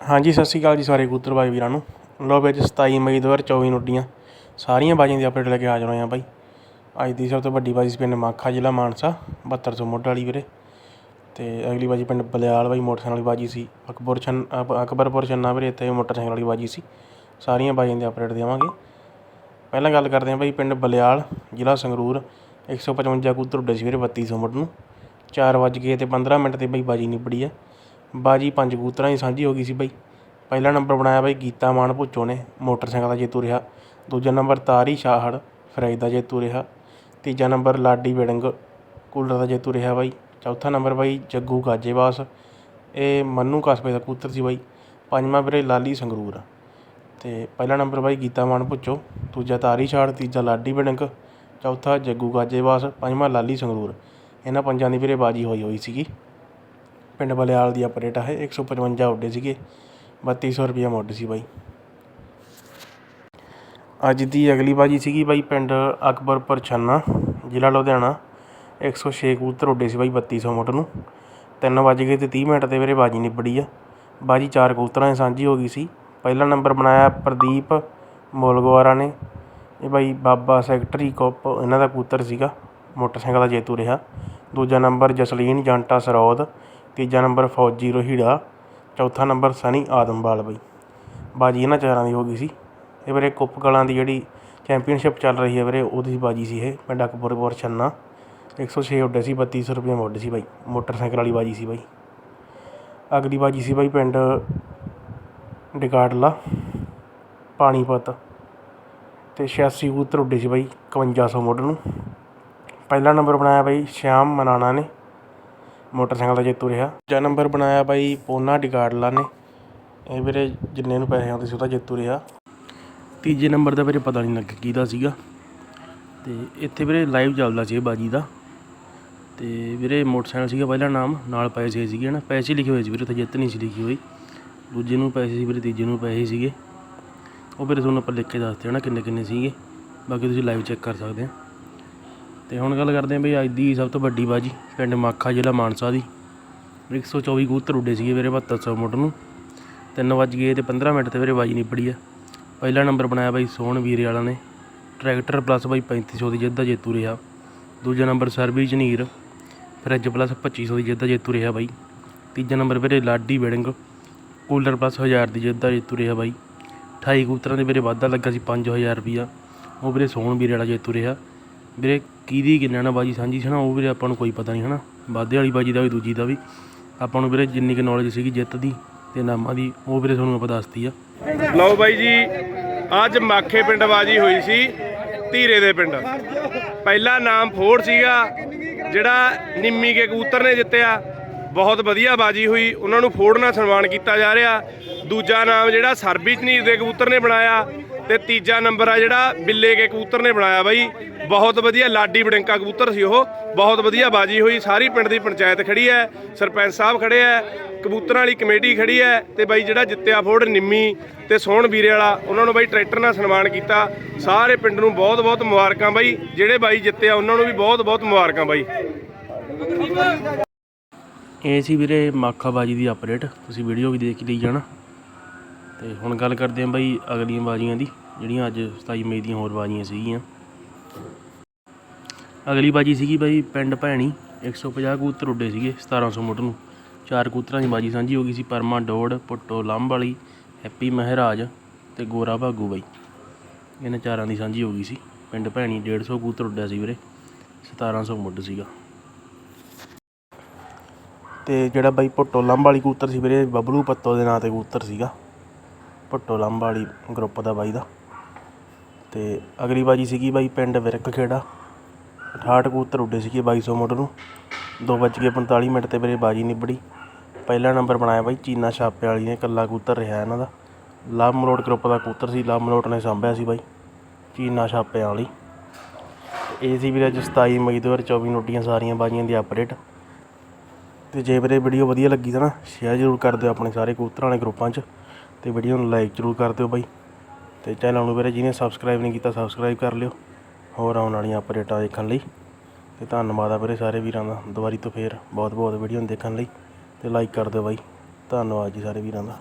ਹਾਂਜੀ, ਸਤਿ ਸ਼੍ਰੀ ਅਕਾਲ ਜੀ ਸਾਰੇ ਕਬੂਤਰ ਬਾਈ ਵੀਰਾਂ ਨੂੰ। ਲੋ ਵਿੱਚ 27 ਮਈ 2024 ਨੂੰ ਉੱਡੀਆਂ। ਸਾਰੀਆਂ ਬਾਜੀਆਂ ਦੀ ਅਪਡੇਟ ਲੈ ਕੇ ਹਾਜ਼ਰ ਹੋਏ ਹਾਂ ਬਾਈ। ਅੱਜ ਦੀ ਸਭ ਤੋਂ ਵੱਡੀ ਬਾਜੀ ਸੀ ਪਿੰਡ ਮਾਖਾ ਜ਼ਿਲ੍ਹਾ ਮਾਨਸਾ 7200 ਮੁੱਢ ਵਾਲੀ ਵੀਰੇ। ਤੇ ਅਗਲੀ ਬਾਜੀ ਪਿੰਡ ਬਲਿਆਲ ਬਾਈ, ਮੋਟਰਸਾਈਕਲ ਵਾਲੀ ਬਾਜੀ ਸੀ। ਅਕਬਰ ਛੰਨ ਅਕਬਰਪੁਰ ਛੰਨਾ ਵੀਰੇ, ਇੱਥੇ ਮੋਟਰਸਾਈਕਲ ਵਾਲੀ ਬਾਜੀ ਸੀ। ਸਾਰੀਆਂ ਬਾਜੀਆਂ ਦੀ ਅਪਡੇਟ ਦੇਵਾਂਗੇ। ਪਹਿਲਾਂ ਗੱਲ ਕਰਦੇ ਹਾਂ ਬਾਈ ਪਿੰਡ ਬਲਿਆਲ, ਜ਼ਿਲ੍ਹਾ ਸੰਗਰੂਰ। 155 ਕਬੂਤਰ ਉੱਡੇ ਸੀ ਵੀਰੇ 3200 ਮੁੱਢ ਨੂੰ। 4 ਵੱਜ ਗਏ ਤੇ 15 ਮਿੰਟ ਤੇ ਬਾਈ ਬਾਜੀ ਨਿਬੜੀ ਆ। ਬਾਜੀ ਪੰਜ ਕਬੂਤਰਾਂ ਦੀ ਸਾਂਝੀ ਹੋ ਗਈ ਸੀ ਬਾਈ। ਪਹਿਲਾ ਨੰਬਰ ਬਣਾਇਆ ਬਾਈ ਗੀਤਾ ਮਾਨ ਭੁੱਚੋ ਨੇ, ਮੋਟਰਸਾਈਕਲ ਦਾ ਜੇਤੂ ਰਿਹਾ। ਦੂਜਾ ਨੰਬਰ ਤਾਰੀ ਸ਼ਾਹੜ, ਫਰੈਜ ਦਾ ਜੇਤੂ ਰਿਹਾ। ਤੀਜਾ ਨੰਬਰ ਲਾਡੀ ਵਿੜੰਗ ਕੂਲਰ ਦਾ ਜੇਤੂ ਰਿਹਾ ਬਾਈ। ਚੌਥਾ ਨੰਬਰ ਬਾਈ ਜੱਗੂ ਗਾਜੇਵਾਸ। ਇਹ ਮੰਨੂ ਕਸਬੇ ਦਾ ਕਬੂਤਰ ਸੀ ਬਾਈ। ਪੰਜਵਾਂ ਵੀਰੇ ਲਾਲੀ ਸੰਗਰੂਰ। ਅਤੇ ਪਹਿਲਾ ਨੰਬਰ ਬਾਈ ਗੀਤਾ ਮਾਨ ਭੁੱਚੋ, ਦੂਜਾ ਤਾਰੀ ਸ਼ਾਹੜ, ਤੀਜਾ ਲਾਡੀ ਵਿੜੰਗ ਚੌਥਾ ਜੱਗੂ ਗਾਜੇਵਾਸ, ਪੰਜਵਾਂ ਲਾਲੀ ਸੰਗਰੂਰ। ਇਹਨਾਂ ਪੰਜਾਂ ਦੀ ਵੀਰੇ ਬਾਜੀ ਹੋਈ ਹੋਈ ਸੀਗੀ। ਪਿੰਡ ਬਲਿਆਲ ਦੀ ਅਪਡੇਟ ਹੈ 155 ਉੱਡੇ ਸੀਗੇ। 3200 ਰੁਪਇਆ ਮੁੱਢ ਸੀ ਬਾਈ। ਅੱਜ ਦੀ ਅਗਲੀ ਬਾਜੀ ਸੀਗੀ ਬਾਈ ਪਿੰਡ ਅਕਬਰਪੁਰ ਛੰਨਾ ਜ਼ਿਲ੍ਹਾ ਲੁਧਿਆਣਾ। 106 ਕਬੂਤਰ ਉੱਡੇ ਸੀ ਬਾਈ 3200 ਮੁੱਢ ਨੂੰ। 3 ਵੱਜ ਗਏ ਤੇ 30 ਮਿੰਟ ਤੇ ਵੀਰੇ ਬਾਜੀ ਨਿਬੜੀ ਆ। ਬਾਜੀ ਚਾਰ ਕਬੂਤਰਾਂ ਦੀ ਸਾਂਝੀ ਹੋ ਗਈ ਸੀ। ਪਹਿਲਾ ਨੰਬਰ ਬਣਾਇਆ ਪ੍ਰਦੀਪ ਮੋਲਗਵਾਰਾ ਨੇ। ਇਹ ਬਾਈ ਬਾਬਾ ਸੈਕਟਰੀ ਕੁੱਪ ਇਹਨਾਂ ਦਾ ਕਬੂਤਰ ਸੀਗਾ। ਮੋਟਰਸਾਈਕਲ ਦਾ ਜੇਤੂ ਰਿਹਾ। ਦੂਜਾ ਨੰਬਰ ਜਸਲੀਨ ਜੰਟਾ ਸਰੋਦ। ਤੀਜਾ ਨੰਬਰ ਫੌਜੀ ਰੋਹੀੜਾ ਚੌਥਾ ਨੰਬਰ ਸਨੀ ਆਦਮਵਾਲ ਬਾਈ। ਬਾਜੀ ਇਹਨਾਂ ਚਾਰਾਂ ਦੀ ਹੋ ਗਈ ਸੀ। ਇਹ ਵੀਰੇ ਕੁੱਪ ਕਲਾਂ ਦੀ ਜਿਹੜੀ ਚੈਂਪੀਅਨਸ਼ਿਪ ਚੱਲ ਰਹੀ ਹੈ ਵੀਰੇ, ਉਹਦੀ ਬਾਜੀ ਸੀ ਇਹ। ਪਿੰਡ ਅਕਬਰਪੁਰ ਛੰਨਾ। 106 ਉੱਡੇ ਸੀ, ਬੱਤੀ ਸੌ ਰੁਪਏ ਮੁੱਢ ਸੀ ਬਾਈ। ਮੋਟਰਸਾਈਕਲ ਵਾਲੀ ਬਾਜੀ ਸੀ ਬਾਈ। ਅਗਲੀ ਬਾਜੀ ਸੀ ਬਾਈ ਪਿੰਡ ਡਿਗਾੜਲਾ ਪਾਣੀਪਤ। ਤੇ 86 ਕਬੂਤਰ ਉੱਡੇ ਸੀ ਬਾਈ 5100 ਮੁੱਢ ਨੂੰ। ਪਹਿਲਾ ਨੰਬਰ ਬਣਾਇਆ ਬਾਈ, ਸ਼ਿਆਮ ਮਨਾਣਾ ਨੇ। ਮੋਟਰਸਾਈਕਲ ਦਾ ਜੇਤੂ ਰਿਹਾ। ਦੂਜਾ ਨੰਬਰ ਬਣਾਇਆ ਬਾਈ ਪੋਨਾ ਡਿਗਾੜਲਾ ਨੇ। ਇਹ ਵੀਰੇ ਜਿੰਨੇ ਨੂੰ ਪੈਸੇ ਆਉਂਦੇ ਸੀ ਉਹਦਾ ਜੇਤੂ ਰਿਹਾ। ਤੀਜੇ ਨੰਬਰ ਦਾ ਵੀਰੇ ਪਤਾ ਨਹੀਂ ਲੱਗ ਕਿਹਦਾ ਸੀਗਾ। ਤੇ ਇੱਥੇ ਵੀਰੇ ਲਾਈਵ ਚੱਲਦਾ ਸੀ ਇਹ ਬਾਜੀ ਦਾ। ਤੇ ਵੀਰੇ ਮੋਟਰਸਾਈਕਲ ਸੀਗਾ ਪਹਿਲਾ ਨਾਮ, ਨਾਲ ਪੈਸੇ ਸੀਗੇ ਨਾ ਪੈਸੇ ਲਿਖੇ ਹੋਏ ਸੀ ਵੀਰੇ, ਉੱਥੇ ਜਿੱਤ ਨਹੀਂ ਸੀ ਲਿਖੀ ਹੋਈ। ਦੂਜੇ ਨੂੰ ਪੈਸੇ ਸੀ ਵੀਰੇ, ਤੀਜੇ ਨੂੰ ਪੈਸੇ ਸੀਗੇ। ਉਹ ਵੀਰੇ ਤੁਹਾਨੂੰ ਆਪਾਂ ਲਿਖ ਕੇ ਦੱਸਦੇ ਹਾਂ ਨਾ ਕਿੰਨੇ ਕਿੰਨੇ ਸੀਗੇ। ਬਾਕੀ ਤੁਸੀਂ ਲਾਈਵ ਚੈੱਕ ਕਰ ਸਕਦੇ ਆ ਤੇ ਹੁਣ ਗੱਲ ਕਰਦੇ ਹਾਂ ਬਈ ਅੱਜ ਦੀ ਸਭ ਤੋਂ ਵੱਡੀ ਬਾਜੀ, ਪਿੰਡ ਮਾਖਾ ਜ਼ਿਲ੍ਹਾ ਮਾਨਸਾ ਦੀ। 124 ਕਬੂਤਰ ਉੱਡੇ ਸੀਗੇ ਵੀਰੇ 7200 ਮੁੱਢ ਨੂੰ। 3 ਵੱਜ ਗਏ ਤੇ 15 ਮਿੰਟ ਤੇ ਮੇਰੇ ਬਾਜੀ ਨਿਬੜੀ ਆ। ਪਹਿਲਾ ਨੰਬਰ ਬਣਾਇਆ ਬਾਈ ਸੋਹਣ ਵੀਰੇ ਵਾਲਾ ਨੇ। ਟਰੈਕਟਰ ਪਲੱਸ ਬਾਈ 3500 ਦੀ ਜਿੱਤ ਦਾ ਜੇਤੂ ਰਿਹਾ। ਦੂਜਾ ਨੰਬਰ ਸਰਬੀ ਝਨੀਰ ਫਰਿੱਜ ਪਲੱਸ 2500 ਦੀ ਜਿੱਤ ਦਾ ਜੇਤੂ ਰਿਹਾ ਬਾਈ। ਤੀਜਾ ਨੰਬਰ ਵੀਰੇ ਲਾਡੀ ਵੈਡਿੰਗ ਕੂਲਰ ਪਲੱਸ 1000 ਦੀ ਜਿੱਤ ਦਾ ਜੇਤੂ ਰਿਹਾ ਬਾਈ। 28 ਕਬੂਤਰਾਂ ਦੇ ਵੀਰੇ ਵਾਧਾ ਲੱਗਾ ਸੀ 5000 ਰੁਪਿਆ ਉਹ ਵੀਰੇ ਸੋਹਣ ਵੀਰੇ ਵਾਲਾ ਜੇਤੂ ਰਿਹਾ। ਵੀਰੇ ਕਿਹਦੀ ਕਿੰਨਾ ਨਾ ਬਾਜੀ ਸਾਂਝੀ ਸੀ ਨਾ, ਉਹ ਵੀਰੇ ਆਪਾਂ ਨੂੰ ਕੋਈ ਪਤਾ ਨਹੀਂ ਹਨਾ। ਵਾਧੇ ਵਾਲੀ ਬਾਜੀ ਦਾ ਵੀ, ਦੂਜੀ ਦਾ ਵੀ। ਆਪਾਂ ਨੂੰ ਵੀਰੇ ਜਿੰਨੀ ਕੁ ਨੌਲੇਜ ਸੀਗੀ ਜਿੱਤ ਦੀ ਤੇ ਨਾਮਾਂ ਦੀ, ਉਹ ਵੀਰੇ ਤੁਹਾਨੂੰ ਆਪਾਂ ਦੱਸਤੀ ਆ। ਲਓ ਬਾਈ ਜੀ, ਅੱਜ ਮਾਖੇ ਪਿੰਡ ਬਾਜੀ ਹੋਈ ਸੀ, ਧੀਰੇ ਦੇ ਪਿੰਡ। ਪਹਿਲਾ ਨਾਮ ਫੋੜ ਸੀਗਾ, ਜਿਹੜਾ ਨਿੰਮੀ ਕੇ ਕਬੂਤਰ ਨੇ ਜਿੱਤਿਆ। ਬਹੁਤ ਵਧੀਆ ਬਾਜੀ ਹੋਈ, ਉਹਨਾਂ ਨੂੰ ਫੋੜ ਨਾਲ ਸਨਮਾਨ ਕੀਤਾ ਜਾ ਰਿਹਾ। ਦੂਜਾ ਨਾਮ ਜਿਹੜਾ ਸਰਬੀ ਝਨੀਰ ਦੇ ਕਬੂਤਰ ਨੇ ਬਣਾਇਆ ਤੇ ਤੀਜਾ ਨੰਬਰ ਆ ਜਿਹੜਾ ਬਿੱਲੇ ਕੇ ਕਬੂਤਰ ਨੇ ਬਣਾਇਆ ਬਾਈ। ਬਹੁਤ ਵਧੀਆ ਲਾਡੀ ਬੜਿੰਕਾ ਕਬੂਤਰ ਸੀ ਉਹ। ਬਹੁਤ ਵਧੀਆ ਬਾਜੀ ਹੋਈ, ਸਾਰੀ ਪਿੰਡ ਦੀ ਪੰਚਾਇਤ ਖੜੀ ਹੈ, ਸਰਪੰਚ ਸਾਹਿਬ ਖੜੇ ਹੈ, ਕਬੂਤਰਾਂ ਵਾਲੀ ਕਮੇਟੀ ਖੜੀ ਹੈ ਤੇ ਬਾਈ ਜਿਹੜਾ ਜਿੱਤਿਆ ਫੋੜ ਨਿੰਮੀ ਤੇ ਸੋਹਣ ਵੀਰੇ ਵਾਲਾ, ਉਹਨਾਂ ਨੂੰ ਬਾਈ ਟਰੈਕਟਰ ਨਾਲ ਸਨਮਾਨ ਕੀਤਾ। ਸਾਰੇ ਪਿੰਡ ਨੂੰ ਬਹੁਤ ਬਹੁਤ ਮੁਬਾਰਕਾਂ ਬਾਈ, ਜਿਹੜੇ ਬਾਈ ਜਿੱਤਿਆ ਉਹਨਾਂ ਨੂੰ ਵੀ ਬਹੁਤ ਬਹੁਤ ਮੁਬਾਰਕਾਂ ਬਾਈ। ਇਹ ਸੀ ਵੀਰੇ ਮਾਖਾ ਬਾਜੀ ਦੀ ਅਪਡੇਟ ਤੁਸੀਂ ਵੀਡੀਓ ਵੀ ਦੇਖ ਹੀ ਲਈ ਜਾਣਾ। ਤੇ ਹੁਣ ਗੱਲ ਕਰਦੇ ਆਂ ਬਾਈ ਅਗਲੀਆਂ ਬਾਜੀਆਂ ਦੀ। ਜਿਹੜੀਆਂ ਅੱਜ 27 ਮਈ ਦੀਆਂ ਹੋਰ ਬਾਜੀਆਂ ਸੀਗੀਆਂ। ਅਗਲੀ ਬਾਜੀ ਸੀਗੀ ਬਾਈ ਪਿੰਡ ਭੈਣੀ 150 ਕੂਤਰ ਉੱਡੇ ਸੀਗੇ 1700 ਮੁੱਢ ਨੂੰ। ਚਾਰ ਕੂਤਰਾਂ ਦੀ ਬਾਜੀ ਸਾਂਝੀ ਹੋ ਗਈ ਸੀ, ਪਰਮਾ ਡੋੜ, ਪੁੱਟੋ ਲੰਬ ਵਾਲੀ ਹੈਪੀ ਮਹਿਰਾਜ ਤੇ ਗੋਰਾ ਭਾਗੂ ਬਾਈ। ਇਹਨਾਂ ਚਾਰਾਂ ਦੀ ਸਾਂਝੀ ਹੋ ਗਈ ਸੀ। ਪਿੰਡ ਭੈਣੀ 150 ਕੂਤਰ ਉੱਡਿਆ ਸੀ ਵੀਰੇ 1700 ਮੁੱਢ ਸੀਗਾ। ਤੇ ਜਿਹੜਾ ਬਾਈ ਭੁੱਟੋ ਲੰਬ ਵਾਲੀ ਕੂਤਰ ਸੀ ਵੀਰੇ, ਬਬਲੂ ਪੱਤੋ ਦੇ ਨਾਂ ਤੇ ਕੂਤਰ ਸੀਗਾ। ਭੁੱਟੋ ਲੰਬ ਵਾਲੀ ਗਰੁੱਪ ਦਾ ਬਾਈ ਦਾ। ਅਤੇ ਅਗਲੀ ਬਾਜੀ ਸੀਗੀ ਬਾਈ ਪਿੰਡ ਵਿਰਕ ਖੇੜਾ। 68 ਕਬੂਤਰ ਉੱਡੇ ਸੀਗੇ 2200 ਮੁੱਢ ਨੂੰ। 2:45 ਮਿੰਟ ਤੇ ਵੀਰੇ ਬਾਜੀ ਨਿਬੜੀ। ਪਹਿਲਾ ਨੰਬਰ ਬਣਾਇਆ ਬਾਈ ਚੀਨਾ ਛਾਪੇ ਵਾਲੀ ਨੇ, ਇਕੱਲਾ ਕਬੂਤਰ ਰਿਹਾ ਇਹਨਾਂ ਦਾ। ਲਵ ਮਲੋਟ ਗਰੁੱਪ ਦਾ ਕਬੂਤਰ ਸੀ ਲਵ ਮਲੋਟ ਨੇ ਸਾਂਭਿਆ ਸੀ ਬਾਈ ਚੀਨਾ ਛਾਪਿਆਂ ਵਾਲੀ। ਇਹ ਸੀ ਵੀਰੇ ਅੱਜ 27 ਮਈ 2024 ਨੂੰ ਉੱਡੀਆਂ ਸਾਰੀਆਂ ਬਾਜੀਆਂ ਦੀ ਅਪਡੇਟ ਤੇ ਜੇ ਵੀਰੇ ਵੀਡੀਓ ਵਧੀਆ ਲੱਗੀ ਤਾਂ ਨਾ ਸ਼ੇਅਰ ਜ਼ਰੂਰ ਕਰ ਦਿਓ ਆਪਣੇ ਸਾਰੇ ਕਬੂਤਰਾਂ ਵਾਲੇ ਗਰੁੱਪਾਂ 'ਚ। ਤੇ ਵੀਡੀਓ ਨੂੰ ਲਾਈਕ ਜ਼ਰੂਰ ਕਰ ਦਿਓ ਬਾਈ। ਤੇ ਚੈਨਲ ਨੂੰ ਵੀਰੇ ਜਿਹਨੇ ਸਬਸਕ੍ਰਾਈਬ ਨਹੀਂ ਕੀਤਾ ਸਬਸਕ੍ਰਾਈਬ ਕਰ ਲਿਓ। ਹੋਰ ਆਉਣ ਵਾਲੀਆਂ ਅਪਡੇਟਾਂ ਦੇਖਣ ਲਈ। ਤੇ ਧੰਨਵਾਦ ਆ ਵੀਰੇ ਸਾਰੇ ਵੀਰਾਂ ਦਾ। ਦੁਬਾਰੀ ਤੋਂ ਫੇਰ ਬਹੁਤ ਬਹੁਤ ਵੀਡੀਓ ਦੇਖਣ ਲਈ। ਤੇ ਲਾਈਕ ਕਰ ਦਿਓ ਬਾਈ। ਧੰਨਵਾਦ ਜੀ ਸਾਰੇ ਵੀਰਾਂ ਦਾ।